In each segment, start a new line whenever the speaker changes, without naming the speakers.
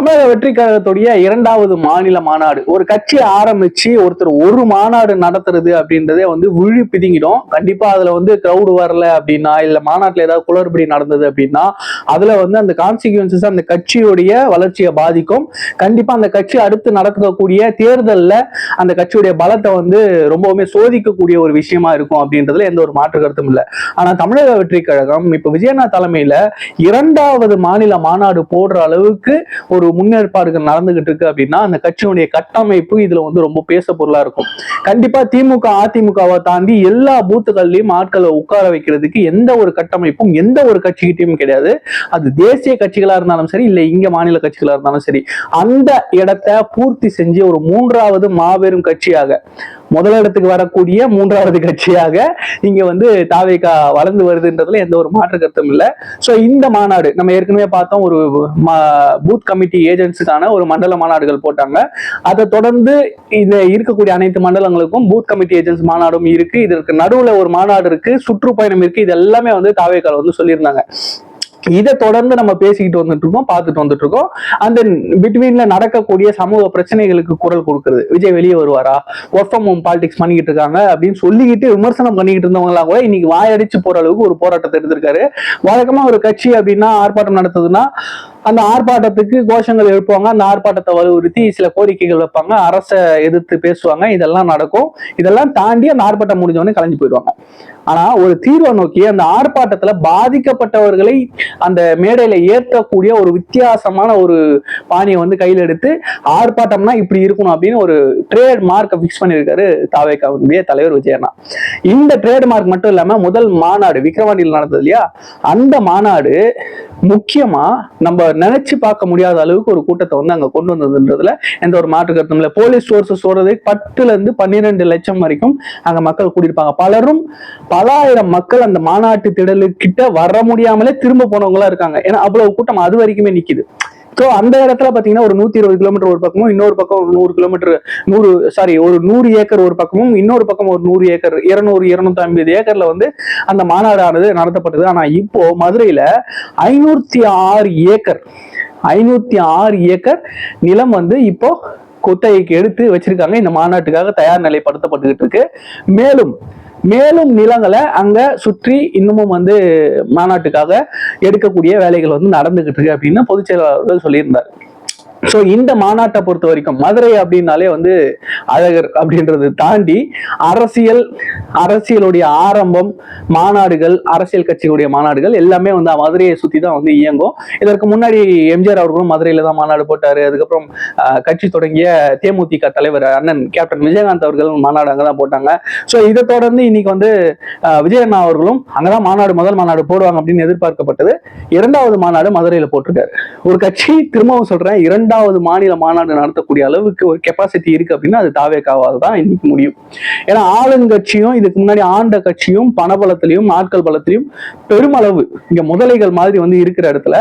தமிழக வெற்றி கழகத்துடைய இரண்டாவது மாநில மாநாடு. ஒரு கட்சி ஆரம்பிச்சு ஒருத்தர் ஒரு மாநாடு நடத்துறது அப்படின்றதே வந்து விழி பிதுங்கிடும். கண்டிப்பா அதுல வந்து கிரௌடு வரல அப்படின்னா இல்ல மாநாட்டுல ஏதாவது குளறுபடி நடந்தது அப்படின்னா அதுல வந்து அந்த கான்சிக்வன்சஸ் அந்த கட்சியுடைய வளர்ச்சியை பாதிக்கும். கண்டிப்பா அந்த கட்சி அடுத்து நடக்கக்கூடிய தேர்தல்ல அந்த கட்சியுடைய பலத்தை வந்து ரொம்பவுமே சோதிக்கக்கூடிய ஒரு விஷயமா இருக்கும் அப்படின்றதுல எந்த ஒரு மாற்று கருத்தும் இல்லை. ஆனா தமிழக வெற்றி கழகம் இப்ப விஜயநா தலைமையில இரண்டாவது மாநில மாநாடு போடுற அளவுக்கு ஒரு முன்னேற்பாடுகள் நடந்துகிட்டு இருக்கு அப்படின்னா அந்த கட்சியுடைய கட்டமைப்பு இதுல வந்து ரொம்ப பேச பொருளா இருக்கும். கண்டிப்பா திமுக அதிமுகவை தாண்டி எல்லா பூத்துகள்லயும் ஆட்களை உட்கார வைக்கிறதுக்கு எந்த ஒரு கட்டமைப்பும் எந்த ஒரு கட்சிகிட்டையும் கிடையாது. அது தேசிய கட்சிகளா இருந்தாலும் சரி இல்லை இங்க மாநில கட்சிகளா இருந்தாலும் சரி அந்த இடத்தை பூர்த்தி செஞ்சு ஒரு மூன்றாவது மாபெரும் கட்சியாக முதலிடத்துக்கு வரக்கூடிய மூன்றாவது கட்சியாக இங்க வந்து தாவேகா வளர்ந்து வருதுன்றதுல எந்த ஒரு மாற்று கருத்தும் இல்லை. ஸோ இந்த மாநாடு நம்ம ஏற்கனவே பார்த்தோம் ஒரு பூத் கமிட்டி ஏஜென்ட்ஸுக்கான ஒரு மண்டல மாநாடுகள் போட்டாங்க. அதை தொடர்ந்து இந்த இருக்கக்கூடிய அனைத்து மண்டலங்களுக்கும் பூத் கமிட்டி ஏஜென்ட்ஸ் மாநாடும் இருக்கு. இதற்கு நடுவுல ஒரு மாநாடு இருக்கு. சுற்றுப்பயணம் இருக்கு. இது எல்லாமே வந்து தாவேக்கால் வந்து சொல்லியிருந்தாங்க. இதை தொடர்ந்து நம்ம பேசிக்கிட்டு வந்துட்டு இருக்கோம் பார்த்துட்டு வந்துட்டு இருக்கோம். அந்த பிட்வீன்ல நடக்கக்கூடிய சமூக பிரச்சனைகளுக்கு குரல் கொடுக்கறது. விஜய் வெளியே வருவாரா? ஒர்க் ஃப்ரம் ஹோம் பாலிடிக்ஸ் பண்ணிக்கிட்டு இருக்காங்க அப்படின்னு சொல்லிக்கிட்டு விமர்சனம் பண்ணிக்கிட்டு இருந்தவங்களா கூட இன்னைக்கு வாயடிச்சு போற அளவுக்கு ஒரு போராட்டத்தை எடுத்திருக்காரு. வழக்கமா ஒரு கட்சி அப்படின்னா ஆர்ப்பாட்டம் நடத்துதுன்னா அந்த ஆர்ப்பாட்டத்துக்கு கோஷங்கள் எழுப்புவாங்க. அந்த ஆர்ப்பாட்டத்தை வலியுறுத்தி சில கோரிக்கைகள் வைப்பாங்க. அரசை எதிர்த்து பேசுவாங்க. இதெல்லாம் நடக்கும். இதெல்லாம் தாண்டி அந்த ஆர்ப்பாட்டம் முடிஞ்சவொடனே கலைஞ்சு போயிடுவாங்க. ஆனா ஒரு தீர்வை நோக்கி அந்த ஆர்ப்பாட்டத்துல பாதிக்கப்பட்டவர்களை அந்த மேடையில ஏற்றக்கூடிய ஒரு வித்தியாசமான ஒரு பாணியை வந்து கையில் எடுத்து ஆர்ப்பாட்டம்னா இப்படி இருக்கணும் அப்படின்னு ஒரு ட்ரேட் மார்க்கை ஃபிக்ஸ் பண்ணியிருக்காரு தாவேக்காவுடைய தலைவர் விஜயண்ணா. இந்த ட்ரேட் மார்க் மட்டும் இல்லாம முதல் மாநாடு விக்ரவாண்டியில் நடந்தது இல்லையா? அந்த மாநாடு முக்கியமா நம்ம நினைச்சு பார்க்க முடியாத அளவுக்கு ஒரு கூட்டத்தை வந்து அங்க கொண்டு வந்ததுன்றதுல எந்த ஒரு மாற்று கருத்தும் இல்லை. போலீஸ் சோர்சஸ் சொல்றது பத்துல இருந்து பன்னிரெண்டு லட்சம் வரைக்கும் அங்க மக்கள் கூட்டியிருப்பாங்க பலரும் பல ஆயிரம் மக்கள் அந்த மாநாட்டு திடலுக்கிட்ட வர முடியாமலே திரும்ப போனவங்களா இருக்காங்க. ஏன்னா அவ்வளவு கூட்டம் அது வரைக்குமே நிக்குது. ஸோ அந்த இடத்துல பாத்தீங்கன்னா ஒரு நூத்தி இருபது கிலோமீட்டர் ஒரு பக்கமும் இன்னொரு பக்கம் ஒரு நூறு கிலோமீட்டர் நூறு சாரி ஒரு நூறு ஏக்கர் ஒரு பக்கமும் இன்னொரு பக்கம் ஒரு நூறு ஏக்கர் இருநூறு இருநூத்தி ஐம்பது ஏக்கர்ல வந்து அந்த மாநாடானது நடத்தப்பட்டது. ஆனா இப்போ மதுரையில ஐநூத்தி ஆறு ஏக்கர் ஐநூத்தி ஆறு ஏக்கர் நிலம் வந்து இப்போ குத்தகைக்கு எடுத்து வச்சிருக்காங்க. இந்த மாநாட்டுக்காக தயார் நிலைப்படுத்தப்பட்டுக்கிட்டு இருக்கு. மேலும் மேலும் நிலங்களை அங்க சுற்றி இன்னமும் வந்து மாநாட்டுக்காக எடுக்கக்கூடிய வேலைகள் வந்து நடந்துகிட்டு இருக்கு அப்படின்னு பொதுச் செயலாளர்கள் சொல்லியிருந்தார். ஸோ இந்த மாநாட்டை பொறுத்த வரைக்கும் மதுரை அப்படின்னாலே வந்து அழகர் அப்படின்றது தாண்டி அரசியல் அரசியலுடைய ஆரம்பம் மாநாடுகள் அரசியல் கட்சிகளுடைய மாநாடுகள் எல்லாமே வந்து மதுரையை சுற்றி தான் வந்து இயங்கும். இதற்கு முன்னாடி எம்ஜிஆர் அவர்களும் மதுரையில் தான் மாநாடு போட்டார். அதுக்கப்புறம் கட்சி தொடங்கிய தேமுதிக தலைவர் அண்ணன் கேப்டன் விஜயகாந்த் அவர்களும் மாநாடு அங்கே தான் போட்டாங்க. ஸோ இதை தொடர்ந்து இன்னைக்கு வந்து விஜயண்ணா அவர்களும் அங்கதான் மாநாடு முதல் மாநாடு போடுவாங்க அப்படின்னு எதிர்பார்க்கப்பட்டது. இரண்டாவது மாநாடு மதுரையில் போட்டிருக்காரு. ஒரு கட்சி திரும்பவும் சொல்றேன் இரண்டாவது மாநில மாநாடு நடத்தக்கூடிய அளவுக்கு ஒரு கெப்பாசிட்டி இருக்கு அப்படின்னா அது தாவேக்காவால் தான் இன்னைக்கு முடியும். ஏன்னா ஆளுங்கட்சியும் இதுக்கு முன்னாடி ஆண்ட கட்சியும் பணபலத்திலையும் ஆட்கள் பலத்திலையும் பெருமளவு இங்க முதலைகள் மாதிரி வந்து இருக்கிற இடத்துல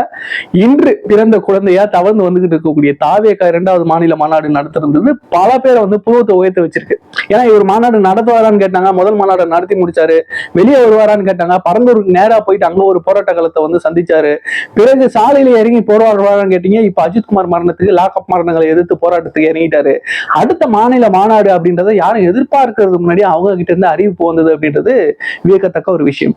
இன்று பிறந்த குழந்தையா தவழ்ந்து வந்துகிட்டு இருக்கக்கூடிய தாவேக்கா இரண்டாவது மாநில மாநாடு நடத்திருந்தது பல பேரை வந்து புருவத்தை உயர்த்து வச்சிருக்கு. ஏன்னா இவர் மாநாடு நடத்துவாரான்னு கேட்டாங்க முதல் மாநாடு நடத்தி முடிச்சாரு வெளியே வருவாரான்னு கேட்டாங்க பரந்தூருக்கு நேரா போயிட்டு அங்க ஒரு போராட்ட காலத்தை வந்து சந்திச்சாரு பிறகு சாலையில இறங்கி போராடுவாரான்னு கேட்டீங்க இப்ப அஜித்குமார் மரணத்தை போராட்டத்துக்கு லாக்அப் மரணங்களை எதிர்த்து போராட்டத்துக்கு இறங்கிட்டாரு. அடுத்த மாநில மாநாடு அப்படின்றத யாரும் எதிர்பார்க்கறது முன்னாடி அவங்க கிட்ட இருந்து அறிவிப்பு வந்தது அப்படின்றது வியக்கத்தக்க ஒரு விஷயம்.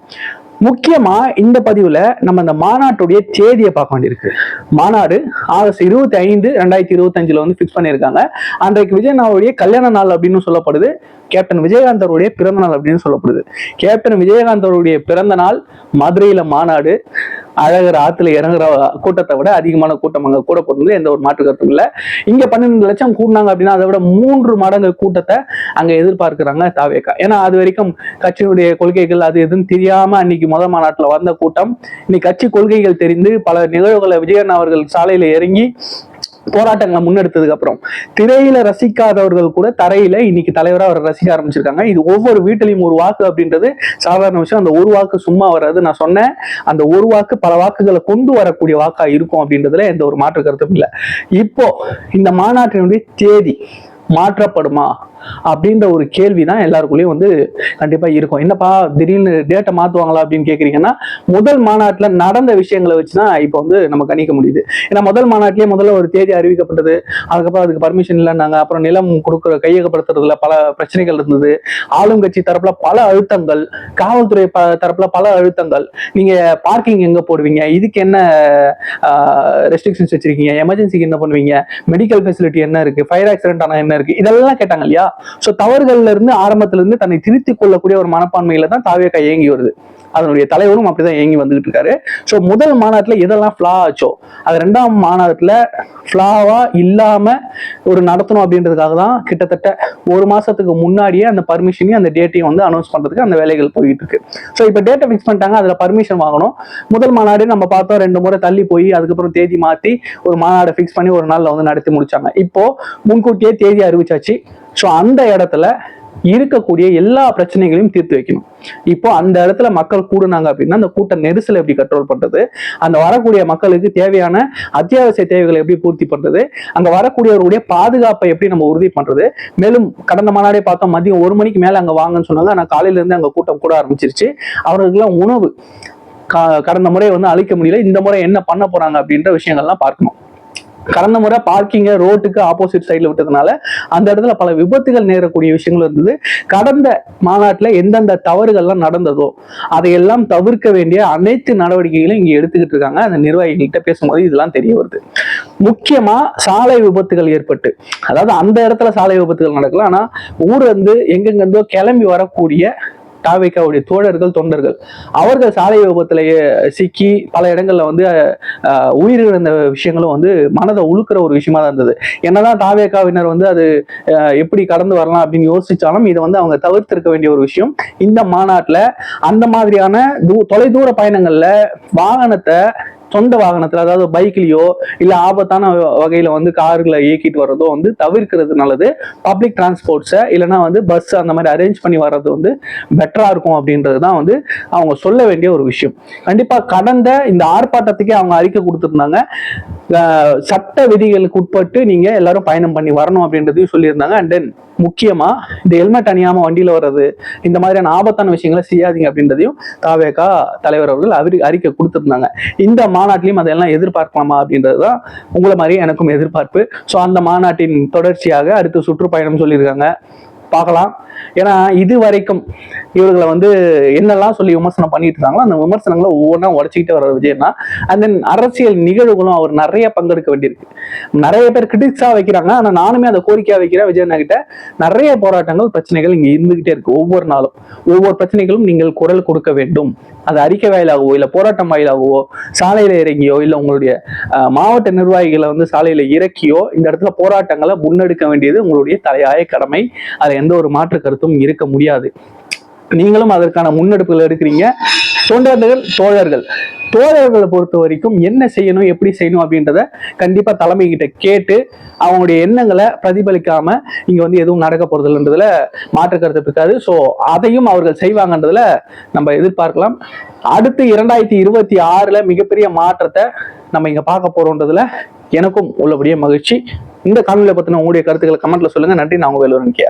முக்கியமா இந்த பதிவுல நம்ம இந்த மாநாட்டுடைய தேதியை பார்க்க வேண்டியிருக்கு. மாநாடு ஆகஸ்ட் இருபத்தி ஐந்து ரெண்டாயிரத்தி இருபத்தஞ்சுல வந்து ஃபிக்ஸ் பண்ணியிருக்காங்க. அன்றைக்கு விஜயனாவுடைய கல்யாண நாள் அப்படின்னு சொல்லப்படுது. கேப்டன் விஜயகாந்த் அவருடைய பிறந்த நாள் அப்படின்னு சொல்லப்படுது. கேப்டன் விஜயகாந்த் அவருடைய பிறந்த நாள் மதுரையில மாநாடு. அழகர் ஆத்துல இறங்குற கூட்டத்தை விட அதிகமான கூட்டம் அங்க கூட போறது எந்த ஒரு மாற்று கருத்தும் இல்லை. இங்க பன்னெண்டு லட்சம் கூட்டினாங்க அப்படின்னா அதை விட மூன்று மடங்கு கூட்டத்தை அங்க எதிர்பார்க்கிறாங்க தாவேக்கா. ஏன்னா அது வரைக்கும் கட்சியினுடைய கொள்கைகள் அது எதுவும் தெரியாம அன்னைக்கு முதல் மாநாட்டுல வந்த கூட்டம். இன்னைக்கு கட்சி கொள்கைகள் தெரிந்து பல நிகழ்வுகளை விஜயன் அவர்கள் சாலையில இறங்கி போராட்டங்களை முன்னெடுத்ததுக்கு அப்புறம். திரையில ரசிக்காதவர்கள் கூட தரையில இன்னைக்கு தலைவரா அவரை ரசிக்க ஆரம்பிச்சிருக்காங்க. இது ஒவ்வொரு வீட்டிலையும் ஒரு வாக்கு அப்படின்றது சாதாரண விஷயம். அந்த ஒரு வாக்கு சும்மா வராது. நான் சொன்னேன் அந்த ஒரு வாக்கு பல வாக்குகளை கொண்டு வரக்கூடிய வாக்கா இருக்கும் அப்படின்றதுல எந்த ஒரு மாற்று கருத்தும் இல்லை. இப்போ இந்த மாநாட்டினுடைய தேதி மாற்றப்படுமா? அப்படின்ற ஒரு கேள்வி தான் எல்லாருக்குள்ளேயும் வந்து கண்டிப்பா இருக்கும். என்னப்பா திடீர்னு டேட்டை மாத்துவாங்களா அப்படின்னு கேக்குறீங்கன்னா முதல் மாநாட்டுல நடந்த விஷயங்களை வச்சுதான் இப்போ வந்து நம்ம கணிக்க முடியுது. ஏன்னா முதல் மாநாட்டிலேயே முதல்ல ஒரு தேதி அறிவிக்கப்பட்டது அதுக்கப்புறம் அதுக்கு பர்மிஷன் இல்லைன்னாங்க அப்புறம் நிலம் கொடுக்குற கையகப்படுத்துறதுல பல பிரச்சனைகள் இருந்தது. ஆளும் கட்சி தரப்புல பல அழுத்தங்கள் காவல்துறை ப தரப்புல பல அழுத்தங்கள். நீங்க பார்க்கிங் எங்க போடுவீங்க? இதுக்கு என்ன ரெஸ்ட்ரிக்ஷன்ஸ் வச்சிருக்கீங்க? எமர்ஜென்சிக்கு என்ன பண்ணுவீங்க? மெடிக்கல் ஃபெசிலிட்டி என்ன இருக்கு? ஃபயர் ஆக்சிடென்ட் ஆனால் என்ன இருக்கு? இதெல்லாம் கேட்டாங்க இல்லையா? ஸோ தவறுகள்ல இருந்து ஆரம்பத்துல இருந்து தன்னை திருத்திக் கொள்ளக்கூடிய ஒரு மனப்பான்மையில தான் தாவேக்கா இயங்கி வருது. அதனுடைய தலைவரும் அப்படிதான் இயங்கி வந்துகிட்டு இருக்காரு. ஸோ முதல் மாநாட்டில் எதெல்லாம் ஃப்ளா ஆச்சோ அது ரெண்டாம் மாநாட்டில் ஃபிளாவா இல்லாம ஒரு நடத்தணும் அப்படின்றதுக்காக தான் கிட்டத்தட்ட ஒரு மாசத்துக்கு முன்னாடியே அந்த பர்மிஷனையும் அந்த டேட்டையும் வந்து அனௌன்ஸ் பண்றதுக்கு அந்த வேலைகள் போயிட்டு இருக்கு. ஸோ இப்போ டேட்டை ஃபிக்ஸ் பண்ணிட்டாங்க அதுல பர்மிஷன் வாங்கணும். முதல் மாநாடு நம்ம பார்த்தோம் ரெண்டு முறை தள்ளி போய் அதுக்கப்புறம் தேதி மாற்றி ஒரு மாநாடை ஃபிக்ஸ் பண்ணி ஒரு நாளில் வந்து நடத்தி முடிச்சாங்க. இப்போ முன்கூட்டியே தேதி அறிவிச்சாச்சு. ஸோ அந்த இடத்துல இருக்கக்கூடிய எல்லா பிரச்சனைகளையும் தீர்த்து வைக்கணும். இப்போ அந்த இடத்துல மக்கள் கூடுனாங்க அப்படின்னா அந்த கூட்ட நெரிசலை எப்படி கண்ட்ரோல் பண்றது? அந்த வரக்கூடிய மக்களுக்கு தேவையான அத்தியாவசிய தேவைகளை எப்படி பூர்த்தி பண்றது? அங்க வரக்கூடியவருடைய பாதுகாப்பை எப்படி நம்ம உறுதி பண்றது? மேலும் கடந்த மாநாடே பார்த்தோம் மதியம் ஒரு மணிக்கு மேல அங்க வாங்கன்னு சொன்னாங்க. ஆனா காலையில இருந்து அங்க கூட்டம் கூட ஆரம்பிச்சிருச்சு. அவர்களுக்கெல்லாம் உணவு கடந்த முறை வந்து அழிக்க முடியல. இந்த முறை என்ன பண்ண போறாங்க அப்படின்ற விஷயங்கள்லாம் பார்க்கணும். கடந்த முறை பார்க்கிங்கை ரோட்டுக்கு ஆப்போசிட் சைடில் விட்டதுனால அந்த இடத்துல பல விபத்துகள் நேரக்கூடிய விஷயங்கள் இருந்தது. கடந்த மாநாட்டில் எந்தெந்த தவறுகள்லாம் நடந்ததோ அதையெல்லாம் தவிர்க்க வேண்டிய அனைத்து நடவடிக்கைகளையும் இங்கே எடுத்துக்கிட்டு இருக்காங்க. அந்த நிர்வாகிகள்கிட்ட பேசும்போது இதெல்லாம் தெரிய வருது. முக்கியமாக சாலை விபத்துகள் ஏற்பட்டு அதாவது அந்த இடத்துல சாலை விபத்துகள் நடக்கலாம் ஆனால் ஊர் வந்து எங்கெங்கிருந்தோ கிளம்பி வரக்கூடிய தாவேக்காவுடைய தோழர்கள் தொண்டர்கள். அவர்கள் சாலை விபத்துல சிக்கி பல இடங்கள்ல வந்து உயிரிழந்த விஷயங்களும் வந்து மனதை உழுக்கிற ஒரு விஷயமா தான் இருந்தது. என்னதான் தாவேக்காவினர் வந்து அது எப்படி கடந்து வரலாம் அப்படின்னு யோசிச்சாலும் இதை வந்து அவங்க தவிர்த்திருக்க வேண்டிய ஒரு விஷயம். இந்த மாநாட்டில் அந்த மாதிரியான தூ தொலைதூர பயணங்கள்ல வாகனத்தை சொந்த வாகனத்துல அதாவது பைக்லயோ இல்ல ஆபத்தான வ- வகையில வந்து கார்களை இயக்கிட்டு வர்றதோ வந்து தவிர்க்கிறது நல்லது. பப்ளிக் டிரான்ஸ்போர்ட்ஸை இல்லைன்னா வந்து பஸ் அந்த மாதிரி அரேஞ்ச் பண்ணி வர்றது வந்து பெட்டரா இருக்கும் அப்படின்றது தான் வந்து அவங்க சொல்ல வேண்டிய ஒரு விஷயம். கண்டிப்பா கடந்த இந்த ஆர்ப்பாட்டத்துக்கே அவங்க அறிக்கை கொடுத்துருந்தாங்க. சட்ட விதிகளுக்கு உட்பட்டு நீங்க எல்லாரும் பயணம் பண்ணி வரணும் அப்படின்றதையும் சொல்லியிருந்தாங்க. அண்ட் தென் முக்கியமா இந்த ஹெல்மெட் அணியாம வண்டியில வர்றது இந்த மாதிரியான ஆபத்தான விஷயங்களை செய்யாதீங்க அப்படின்றதையும் தாவேகா தலைவர் அவர்கள் அவரு அறிக்கை கொடுத்துருந்தாங்க. இந்த மாநாட்டிலையும் அதெல்லாம் எதிர்பார்க்கலாமா அப்படின்றது தான் உங்களை மாதிரி எனக்கும் எதிர்பார்ப்பு. ஸோ அந்த மாநாட்டின் தொடர்ச்சியாக அடுத்து சுற்றுப்பயணம் சொல்லியிருக்காங்க. பார்க்கலாம். ஏன்னா இது வரைக்கும் இவர்களை வந்து என்னெல்லாம் சொல்லி விமர்சனம் பண்ணிட்டு இருக்காங்களோ அந்த விமர்சனங்களை ஒவ்வொன்றா உடச்சிக்கிட்டே வர விஜயன்னா அண்ட் தென் அரசியல் நிகழ்வுகளும் அவர் நிறைய பங்கெடுக்க வேண்டியிருக்கு. நிறைய பேர் கிரிட்டிக்ஸா வைக்கிறாங்க. ஆனா நானுமே அதை கோரிக்கையா வைக்கிறேன் விஜயண்ணா கிட்ட. நிறைய போராட்டங்கள் பிரச்சனைகள் இங்க இருந்துகிட்டே இருக்கு. ஒவ்வொரு நாளும். ஒவ்வொரு பிரச்சனைகளும் நீங்கள் குரல் கொடுக்க வேண்டும். அது அறிக்கை வாயிலாகவோ இல்ல போராட்டம் வாயிலாகவோ சாலையில இறங்கியோ இல்ல உங்களுடைய அஹ், மாவட்ட நிர்வாகிகளை வந்து சாலையில இறக்கியோ இந்த இடத்துல போராட்டங்களை முன்னெடுக்க வேண்டியது உங்களுடைய தலையாய கடமை. அதுல எந்த ஒரு மாற்று கருத்தும் இருக்க முடியாது. நீங்களும் அதற்கான முன்னெடுப்புகள் எடுக்கிறீங்க. தொண்டர்கள் தோழர்கள். தோழர்களை பொறுத்த வரைக்கும் என்ன செய்யணும் எப்படி செய்யணும் அப்படின்றத கண்டிப்பா தலைமை கிட்ட கேட்டு அவங்களுடைய எண்ணங்களை பிரதிபலிக்காம இங்கே வந்து எதுவும் நடக்க போறதில்லைன்றதுல மாற்று கருத்து இருக்காது. ஸோ அதையும் அவர்கள் செய்வாங்கன்றதுல நம்ம எதிர்பார்க்கலாம். அடுத்து இரண்டாயிரத்தி இருபத்தி ஆறுல மிகப்பெரிய மாற்றத்தை நம்ம இங்க பார்க்க போறோன்றதுல எனக்கும் உள்ளபடியே மகிழ்ச்சி. இந்த காணொலியை பத்தின உங்களுடைய கருத்துக்களை கமெண்ட்ல சொல்லுங்க. நன்றி. நான் உங்க வேலூரன் கே.